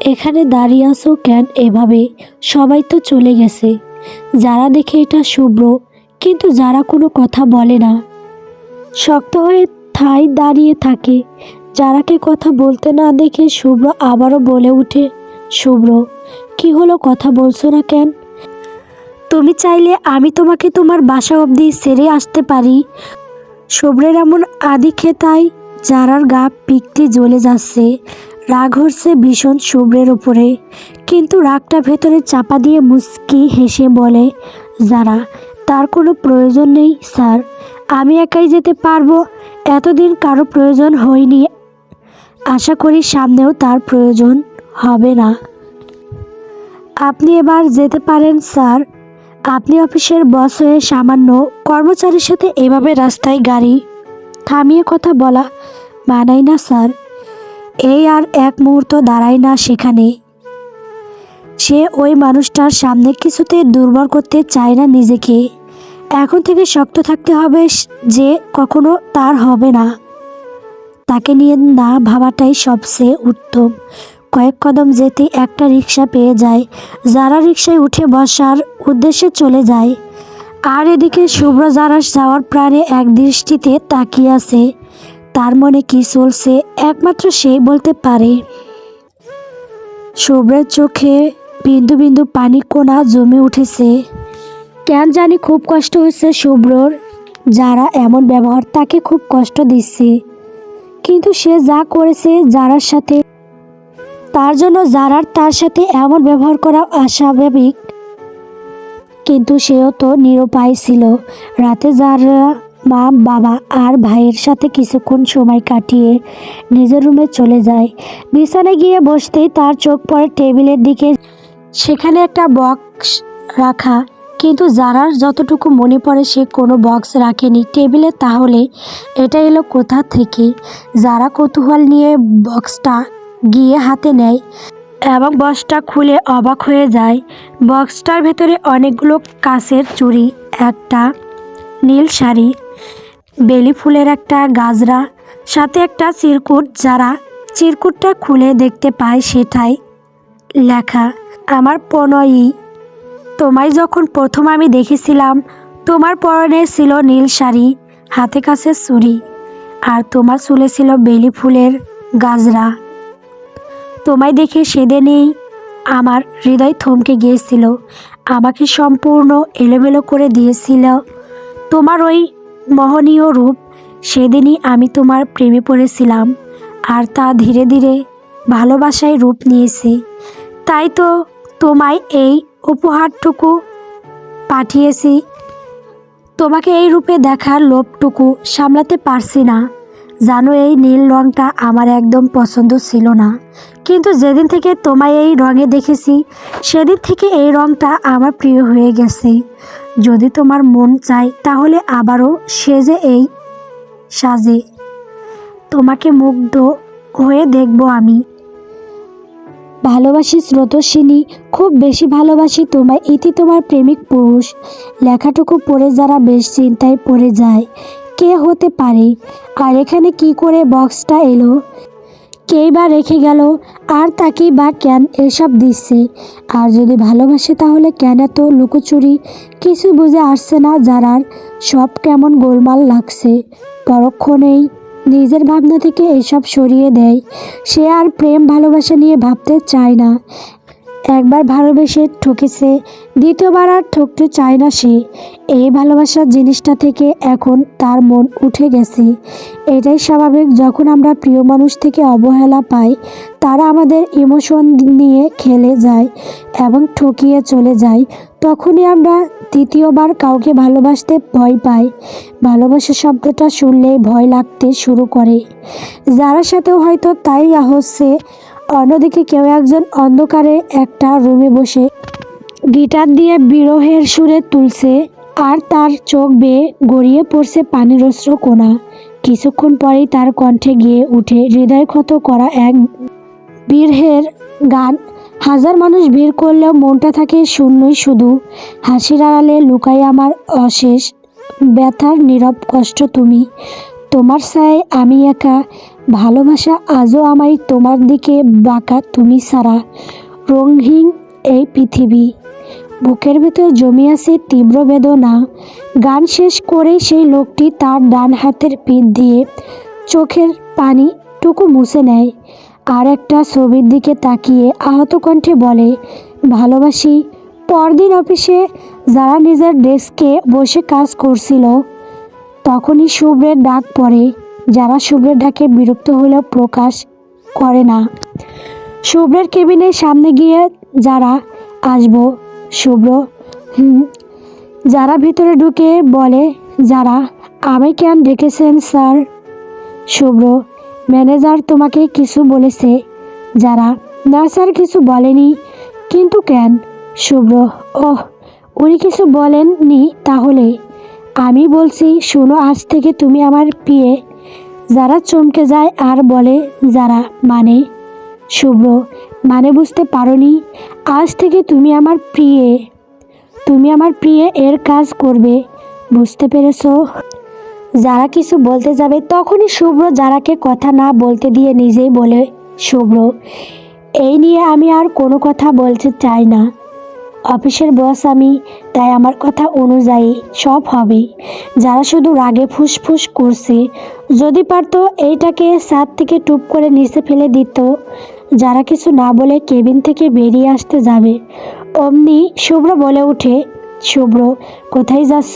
এখানে দাঁড়িয়ে আছো কেন এভাবে? সবাই তো চলে গেছে। যারা দেখে এটা শুভ্র, কিন্তু যারা কোনো কথা বলে না। শক্ত হয়ে ঠাই দাঁড়িয়ে থাকে। যারাকে কথা বলতে না দেখে শুভ্র আবারও বলে ওঠে, শুভ্র, কি হলো কথা বলছো না কেন? তুমি চাইলে আমি তোমাকে তোমার বাসা অবধি সেরে আসতে পারি। শুভ্রের এমন আদি খেতায় যারার গা পিকটি জ্বলে যাচ্ছে। রাগ হচ্ছে ভীষণ শুভ্রের উপরে, কিন্তু রাগটা ভেতরে চাপা দিয়ে মুস্কি হেসে বলে যারা তার কোনো প্রয়োজন নেই, স্যার। আমি একাই যেতে পারব। এতদিন কারও প্রয়োজন হয়নি। আশা করি সামনেও তার প্রয়োজন হবে না। আপনি এবার যেতে পারেন, স্যার। আপনি অফিসের বস হয়ে সামান্য কর্মচারীর সাথে এভাবে রাস্তায় গাড়ি থামিয়ে কথা বলা মানাই না, স্যার। এই আর এক মুহূর্ত দাঁড়ায় না সেখানে। সে ওই মানুষটার সামনে কিছুতে দুর্বল করতে চায় না নিজেকে। এখন থেকে শক্ত থাকতে হবে যে কখনো তার হবে না। তাকে নিয়ে না ভাবাটাই সবচেয়ে উত্তম। কয়েক কদম যেতে একটা রিক্সা পেয়ে যায়। যারা রিক্সায় উঠে বসার উদ্দেশ্যে চলে যায়। আর এদিকে শুভ্র যারা যাওয়ার প্রাণে এক দৃষ্টিতে তাকিয়ে আছে। তার মনে কি চলছে একমাত্র সেই বলতে পারে। শুভ্রের চোখে বিন্দু বিন্দু পানি কোনা জমে উঠেছে। কেন জানি খুব কষ্ট হচ্ছে শুভ্রর যারা এমন ব্যবহার তাকে খুব কষ্ট দিচ্ছে। কিন্তু সে যা করেছে যারার সাথে, তার জন্য যারার তার সাথে এমন ব্যবহার করা অস্বাভাবিক। কিন্তু সেও তো নিরুপায় ছিল। রাতে যারা মা, বাবা আর ভাইয়ের সাথে কিছুক্ষণ সময় কাটিয়ে নিজের রুমে চলে যায়। বিছানায় গিয়ে বসতেই তার চোখ পড়ে টেবিলের দিকে। সেখানে একটা বক্স রাখা, কিন্তু যারার যতটুকু মনে পড়ে সে কোনো বক্স রাখেনি। টেবিলে তাহলে এটা এলো কোথা থেকে? যারা কৌতূহল নিয়ে বক্সটা গিয়ে হাতে নেয় এবং বক্সটা খুলে অবাক হয়ে যায়। বক্সটার ভেতরে অনেকগুলো কাঁচের চুড়ি, একটা নীল শাড়ি বেলি ফুলের একটা গাজরা, সাথে একটা চিরকুট যারা চিরকুটটা খুলে দেখতে পায় সেটাই লেখা আমার প্রণয়ী তোমায় যখন প্রথম আমি দেখেছিলাম, তোমার পরনে ছিল নীল শাড়ি, হাতে কাছে ছুরি আর তোমার চুলে ছিল বেলি ফুলের গাজরা। তোমায় দেখে সেদিনেই আমার হৃদয় থমকে গিয়েছিল, আমাকে সম্পূর্ণ এলোমেলো করে দিয়েছিল। তোমার ওই মোহনীয় রূপ, সেদিনই আমি তোমার প্রেমে পড়েছিলাম আর তা ধীরে ধীরে ভালোবাসায় রূপ নিয়েছে। তাই তো তোমায় এই উপহারটুকু পাঠিয়েছি। তোমাকে এই রূপে দেখার লোভটুকু সামলাতে পারছি না। জানো, এই নীল রঙটা আমার একদম পছন্দ ছিল না। কিন্তু যেদিন থেকে তোমায় এই রঙে দেখেছি, সেদিন থেকে এই রঙটা আমার প্রিয় হয়ে গেছে। যদি তোমার মন চায়, তাহলে আবারও সেজে এই সাজে। তোমাকে মুগ্ধ হয়ে দেখব আমি। ভালোবাসি স্রোতস্বিনী, খুব বেশি ভালোবাসি তোমায়। ইতি তোমার প্রেমিক পুরুষ। লেখাটুকু পড়ে যারা বেশ চিন্তায় পড়ে যায়। কে হতে পারে? আর এখানে কি করে বক্সটা এলো? কেই বা রেখে গেল, আর তাকেই বা কেন এসব দিচ্ছে? আর যদি ভালোবাসে তাহলে কেন এত লুকোচুরি? কিছু বুঝে আসছে না যারার সব কেমন গোলমাল লাগছে। পরক্ষণেই নিজের ভাবনা থেকে এসব সরিয়ে দেয়। সে আর প্রেম ভালোবাসা নিয়ে ভাবতে চায় না। একবার ভালোবেসে ঠকেছে, দ্বিতীয়বার আর ঠকতে চায় না সে। এই ভালোবাসার জিনিসটা থেকে এখন তার মন উঠে গেছে। এটাই স্বাভাবিক, যখন আমরা প্রিয় মানুষ থেকে অবহেলা পাই, তারা আমাদের ইমোশন নিয়ে খেলে যায় এবং ঠকিয়ে চলে যায়। তখনই আমরা দ্বিতীয়বার কাউকে ভালোবাসতে ভয় পাই। ভালোবাসা শব্দটা শুনলেই ভয় লাগতে শুরু করে। যার সাথেও হয়তো তাই হচ্ছে অন্যদিকে কেউ একজন অন্ধকারে একটা রুমে বসে গিটার দিয়ে বিরহের সুরে তুলছে আর তার চোখ বেয়ে গড়িয়ে পড়ছে পানির অস্ত্র কোনা। কিছুক্ষণ পরেই তার কণ্ঠে গিয়ে উঠে হৃদয়ক্ষত করা এক বীরহের গান। হাজার মানুষ ভিড় করলেও মনটা থাকে শূন্যই শুধু। হাসির আড়ালে লুকাই আমার অশেষ ব্যথার নীরব কষ্ট তুমি। তোমার ছায় আমি একা ভালোবাসা আজও আমায় তোমার দিকে বাঁকা, তুমি সারা রঙহীন এই পৃথিবী, বুকের ভেতর জমি আছে তীব্র বেদনা। গান শেষ করেই সেই লোকটি তার ডান হাতের পিঠ দিয়ে চোখের পানিটুকু মুছে নেয় আর একটা ছবির দিকে তাকিয়ে আহত কণ্ঠে বলে, ভালোবাসি, পরদিন অফিসে যারা নিজের ডেস্কে বসে কাজ করছিল, তখনই শুভ্রের ডাক পড়ে। যারা শুভ্রের ডাকে বিরক্ত হলেও প্রকাশ করে না। শুভ্রের কেবিনের সামনে গিয়ে যারা আসব, শুভ্র, হুম, যারা ভিতরে ঢুকে বলে, যারা আমি কেন ডেকেছেন, স্যার? শুভ্র, ম্যানেজার তোমাকে কিছু বলেছে। যারা, না, স্যার, কিছু বলেনি। কিন্তু কেন? শুভ্র, ওহ, উনি কিছু বলেননি তাহলে? আমি বলছি, শোনো, আজ থেকে তুমি আমার পিয়ে যারা চমকে যায় আর বলে যারা মানে শুভ্র মানে বুঝতে পারোনি, আজ থেকে তুমি আমার প্রিয়ে। তুমি আমার প্রিয়ে এর কাজ করবে, বুঝতে পেরেছ? যারা কিছু বলতে যাবে তখনই শুভ্র যারাকে কথা না বলতে দিয়ে নিজেই বলে, শুভ্র, এই নিয়ে আমি আর কোনো কথা বলতে চাই না। অফিসের বস আমি, তাই আমার কথা অনুযায়ী সব হবে। যারা শুধু রাগে ফুসফুস করছে, যদি পারতো এইটাকে ছাদ থেকে টুপ করে নিচে ফেলে দিত। যারা কিছু না বলে কেবিন থেকে বেরিয়ে আসতে যাবে। অমনি শুভ্র বলে ওঠে, শুভ্র, কোথায় যাচ্ছ?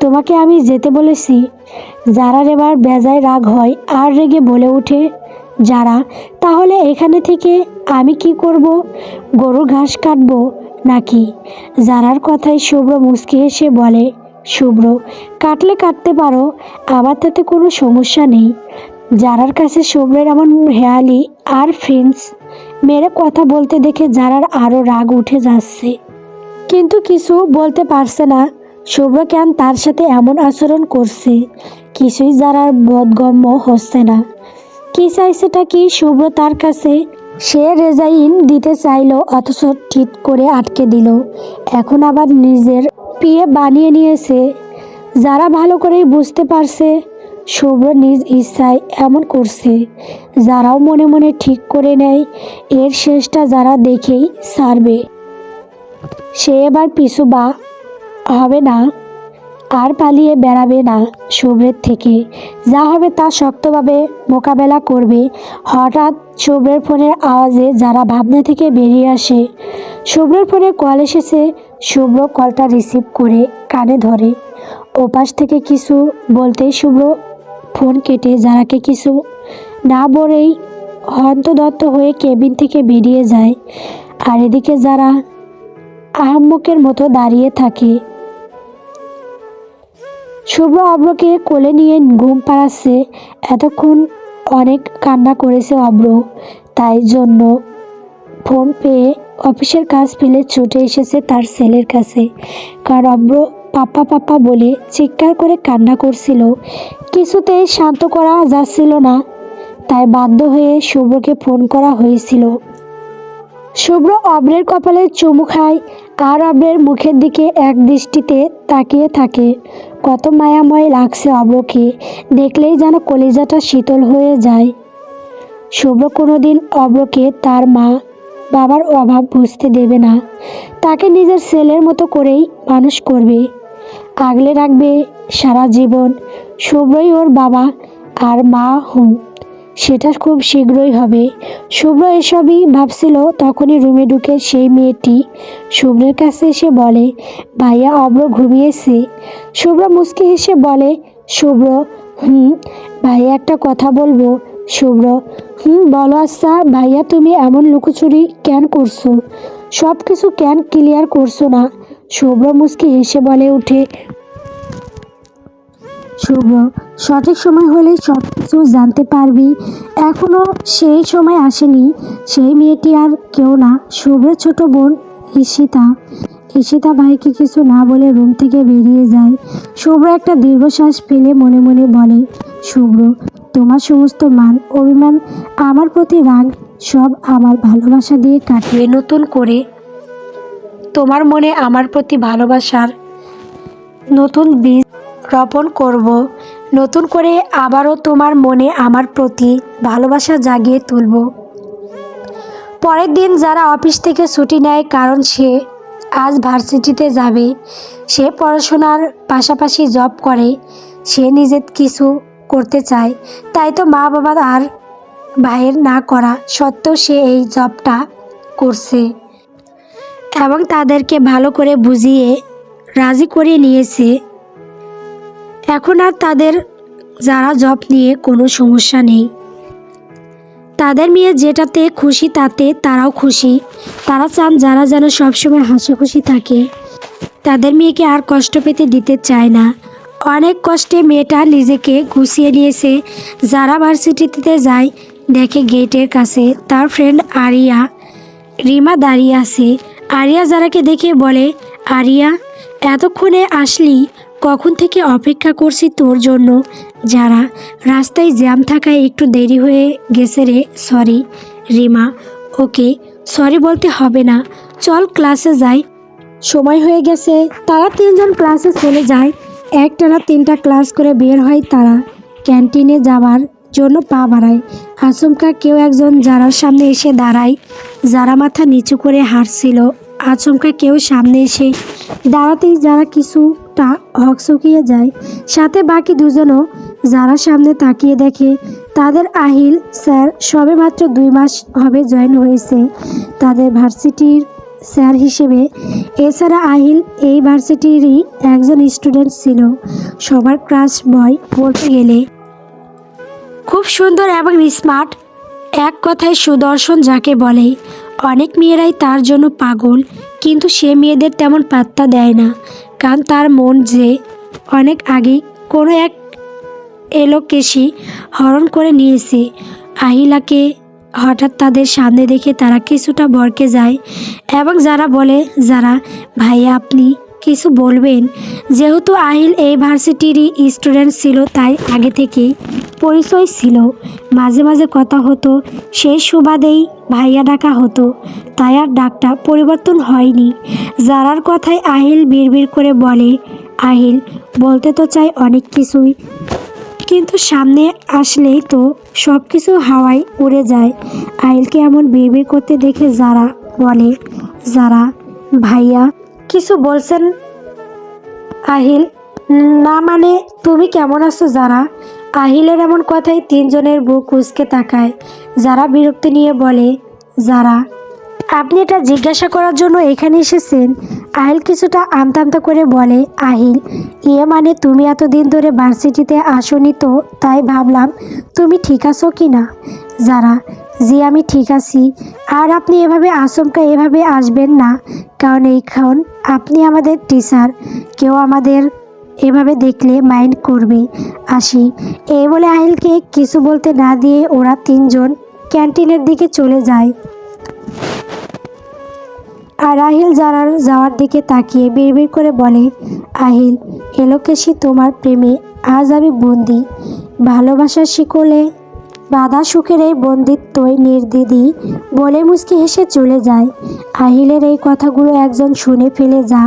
তোমাকে আমি যেতে বলেছি। যারার এবার বেজায় রাগ হয় আর রেগে বলে ওঠে, যারা, তাহলে এখানে থেকে আমি কি করব? গরুর ঘাস কাটবো নাকি? যারার কথায় শুভ্র মুচকি হেসে বলে, শুভ্র, কাটলে কাটতে পারো, আমার তাতে কোনো সমস্যা নেই। যারার কাছে শুভ্রের এমন হেয়ালি আর ফ্রেন্ডস মেরে কথা বলতে দেখে যারার আরও রাগ উঠে যাচ্ছে। কিন্তু কিছু বলতে পারছে না। শুভ্র কেন তার সাথে এমন আচরণ করছে? কিছুই যারার বোধগম্য হচ্ছে না। কি চাইছেটা কি শুভ্র তার কাছে সে রেজাইন দিতে চাইলো, অথচ ঠিক করে আটকে দিল। এখন আবার নিজের পিয়ে বানিয়ে নিয়েছে। যারা ভালো করেই বুঝতে পারছে, শুভ্র নিজ ইচ্ছায় এমন করছে। যারাও মনে মনে ঠিক করে নেয়, এর শেষটা যারা দেখেই সারবে। সে এবার পিছু বা হবে না। আর পালিয়ে বেড়াবে না শুভ্রের থেকে? যা হবে তা শক্তভাবে মোকাবেলা করবে। হঠাৎ শুভ্রের ফোনের আওয়াজে যারা ভাবনা থেকে বেরিয়ে আসে, শুভ্রের ফোনে কল এসেছে। শুভ্র কলটা রিসিভ করে কানে ধরে। ওপাশ থেকে কিছু বলতেই শুভ্র ফোন কেটে যারাকে কিছু না বলেই হন্তদত্ত হয়ে কেবিন থেকে বেরিয়ে যায়। আর এদিকে যারা আহম্মকের মতো দাঁড়িয়ে থাকে শুভ্র অব্রকে কোলে নিয়ে ঘুম পাড়াচ্ছে। এতক্ষণ অনেক কান্না করেছে অব্র তাই জন্য ফোন পেয়ে অফিসের কাজ ফেলে ছুটে এসেছে তার ছেলের কাছে। কারণ অব্র পাপা পাপা বলে চিৎকার করে কান্না করছিল। কিছুতেই শান্ত করা যাচ্ছিল না। তাই বাধ্য হয়ে শুভ্রকে ফোন করা হয়েছিল। শুভ্র অব্রের কপালে চুমু খায় আর অব্রের মুখের দিকে এক দৃষ্টিতে তাকিয়ে থাকে। কত মায়াময় লাগছে অব্রকে দেখলেই যেন কলিজাটা শীতল হয়ে যায়। শুভ্র কোনোদিন অব্রকে তার মা বাবার অভাব বুঝতে দেবে না। তাকে নিজের ছেলের মতো করেই মানুষ করবে। আগলে রাখবে সারা জীবন। শুভ্রই ওর বাবা আর মা হুম সেটা খুব শীঘ্রই হবে। শুভ্র এসবই ভাবছিল, তখনই রুমে ঢুকে সেই মেয়েটি শুভ্রের কাছে এসে বলে, ভাইয়া অব্র ঘুমিয়েছে। শুভ্র মুচকি হেসে বলে, শুভ্র, হুম, ভাইয়া একটা কথা বলব, শুভ্র। হুম, বলো আচ্ছা ভাইয়া তুমি এমন লুকোচুরি কেন করছ? সব কিছু কেন ক্লিয়ার করছ না? শুভ্র মুচকি হেসে বলে উঠে শুভ্র সঠিক সময় হলে সব কিছু জানতে পারবি। এখনও সেই সময় আসেনি। সেই মেয়েটি আর কেউ না। শুভ্রের ছোট বোন ঈশিতা। ঈশিতা ভাইকে কিছু না বলে রুম থেকে বেরিয়ে যায়। শুভ্র একটা দীর্ঘশ্বাস ফেলে মনে মনে বলে, শুভ্র, তোমার সমস্ত মান, অভিমান, আমার প্রতি রাগ, সব আমার ভালোবাসা দিয়ে কাটিয়ে নতুন করে তোমার মনে আমার প্রতি ভালোবাসার নতুন বীজ রোপণ করব। নতুন করে আবারও তোমার মনে আমার প্রতি ভালোবাসা জাগিয়ে তুলব। পরের দিন যারা অফিস থেকে ছুটি নেয়, কারণ সে আজ ভার্সিটিতে যাবে, সে পড়াশোনার পাশাপাশি জব করে, সে নিজে কিছু করতে চায়, তাই তো মা বাবা আর ভাইয়ের না করা সত্ত্বেও সে এই জবটা করছে। এবং তাদেরকে ভালো করে বুঝিয়ে, রাজি করে নিয়েছে। এখন আর তাদের, যারা জব নিয়ে কোনো সমস্যা নেই। তাদের মেয়ে যেটাতে খুশি তাতে তারাও খুশি। তারা চান যারা যেন সবসময় হাসি খুশি থাকে। তাদের মেয়েকে আর কষ্ট পেতে দিতে চায় না। অনেক কষ্টে মেয়েটা নিজেকে গুছিয়ে নিয়েছে। যারা ভার্সিটিতে যায়, দেখে গেটের কাছে। তার ফ্রেন্ড আরিয়া, রিমা দাঁড়িয়ে আছে। আরিয়া যারাকে দেখে বলে, আরিয়া, এতক্ষণে আসলি? কখন থেকে অপেক্ষা করছি তোর জন্য? যারা, রাস্তায় জ্যাম থাকায় একটু দেরি হয়ে গেছে রে সরি রিমা। ওকে সরি বলতে হবে না। চল ক্লাসে যাই। সময় হয়ে গেছে। তারা তিনজন ক্লাসে চলে যায়। একটানা তিনটা ক্লাস করে বের হয় তারা। ক্যান্টিনে যাওয়ার জন্য পা বাড়ায়। আচমকা কেউ একজন যারার সামনে এসে দাঁড়ায়, যারা মাথা নিচু করে হাঁটছিল। আচমকা কেউ সামনে এসে দাঁড়াতেই যারা কিছুটা হকচকিয়ে যায়। সাথে বাকি দুজনও যারা সামনে তাকিয়ে দেখে, তাদের আহিল স্যার সবে মাত্র দুই মাস হবে জয়েন হয়েছে। তাদের ভার্সিটির স্যার হিসেবে এছাড়া আহিল এই ভার্সিটিরই একজন স্টুডেন্ট ছিল। সবার ক্রাশ বয় বলতে গেলে। খুব সুন্দর এবং স্মার্ট। এক কথায় সুদর্শন যাকে বলে, অনেক মেয়েরাই তার জন্য পাগল, কিন্তু সে মেয়েদের তেমন পাত্তা দেয় না। কারণ তার মন যে অনেক আগেই কোনো এক এলোকেশি হরণ করে নিয়েছে। আহিলাকে হঠাৎ তাদের সামনে দেখে তারা কিছুটা বরকে যায় এবং যারা বলে, যারা, ভাইয়া, আপনি কিছু বলবেন? যেহেতু আহিল এই ভার্সিটিরই স্টুডেন্ট ছিল, তাই আগে থেকেই পরিচয় ছিল। মাঝে মাঝে কথা হতো। সেই সুবাদেই ভাইয়া ডাকা হতো। তাই আর ডাকটা পরিবর্তন হয়নি। যারার কথায় আহিল বিড়বিড় করে বলে, আহিল, বলতে তো চাই অনেক কিছুই। কিন্তু সামনে আসলেই তো সব কিছু হাওয়ায় উড়ে যায়। আহিলকে এমন বিড়বিড় করতে দেখে যারা বলে, যারা, ভাইয়া, কিছু বলছেন? আহিল, না মানে তুমি কেমন আছো যারা? আহিলের এমন কথাই তিনজনের বুক উসকে তাকায়। যারা বিরক্তি নিয়ে বলে, যারা? আপনি এটা জিজ্ঞাসা করার জন্য এখানে এসেছেন? আহিল কিছুটা আমতা আমতা করে বলে, আহিল ইয়ে মানে তুমি এতদিন ধরে ভার্সিটিতে আসনি তো, তাই ভাবলাম তুমি ঠিক আছো কি না? যারা, জি আমি ঠিক আছি। আর আপনি এভাবে আচমকা এভাবে আসবেন না। কারণ এইখন আপনি আমাদের টিচার কেউ আমাদের এভাবে দেখলে মাইন্ড করবে, আসি। এই বলে আহিলকে কিছু বলতে না দিয়ে ওরা তিনজন ক্যান্টিনের দিকে চলে যায়। আর আহিল যারার যাওয়ার দিকে তাকিয়ে বিড়বিড় করে বলে, আহিল এলোকেশি তোমার প্রেমে, আজ আমি বন্দি। ভালোবাসার শিকলে বাধা সুখের এই বন্দিত্বই নির্দিদি। বলে মুচকি হেসে চলে যায়। আহিলের এই কথাগুলো একজন শুনে ফেলে যা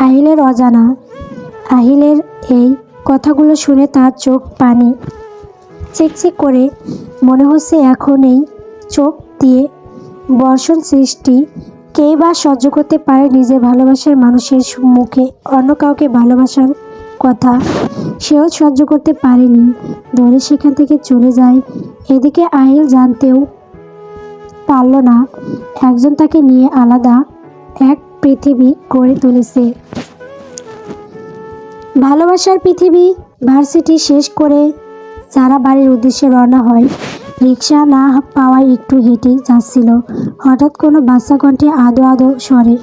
আহিলের অজানা আহিলের এই কথাগুলো শুনে তার চোখ পানি। চিকচিক করে মনে হচ্ছে এখন এই চোখ দিয়ে বর্ষণ সৃষ্টি। কেই বা সহ্য করতে পারে নিজের ভালোবাসার মানুষের মুখে অন্য কাউকে ভালোবাসার কথা। সেও সহ্য করতে পারেনি দৌড়ে সেখান থেকে চলে যায়। এদিকে আহিল জানতেও পারল না, একজন তাকে নিয়ে আলাদা এক পৃথিবী গড়ে তুলেছে। ভালোবাসার পৃথিবী ভার্সিটি শেষ করে যারা বাড়ির উদ্দেশ্যে রওনা হয়। রিক্সা না পাওয়ায় একটু হেঁটে যাচ্ছিল। হঠাৎ কোনো বাচ্চা কণ্ঠে আদো আদো সরে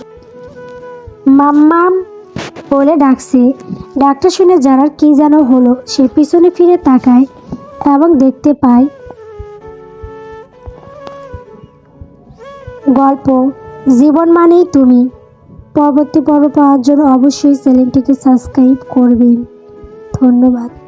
মাম্মাম বলে ডাকছে। ডাকটা শুনে যারার কি যেন হলো। সে পিছনে ফিরে তাকায় এবং দেখতে পায় গল্প, জীবন মানেই তুমি। পরবর্তী পর্ব পাওয়ার জন্য অবশ্যই চ্যানেলটিকে সাবস্ক্রাইব করবেন। ধন্যবাদ।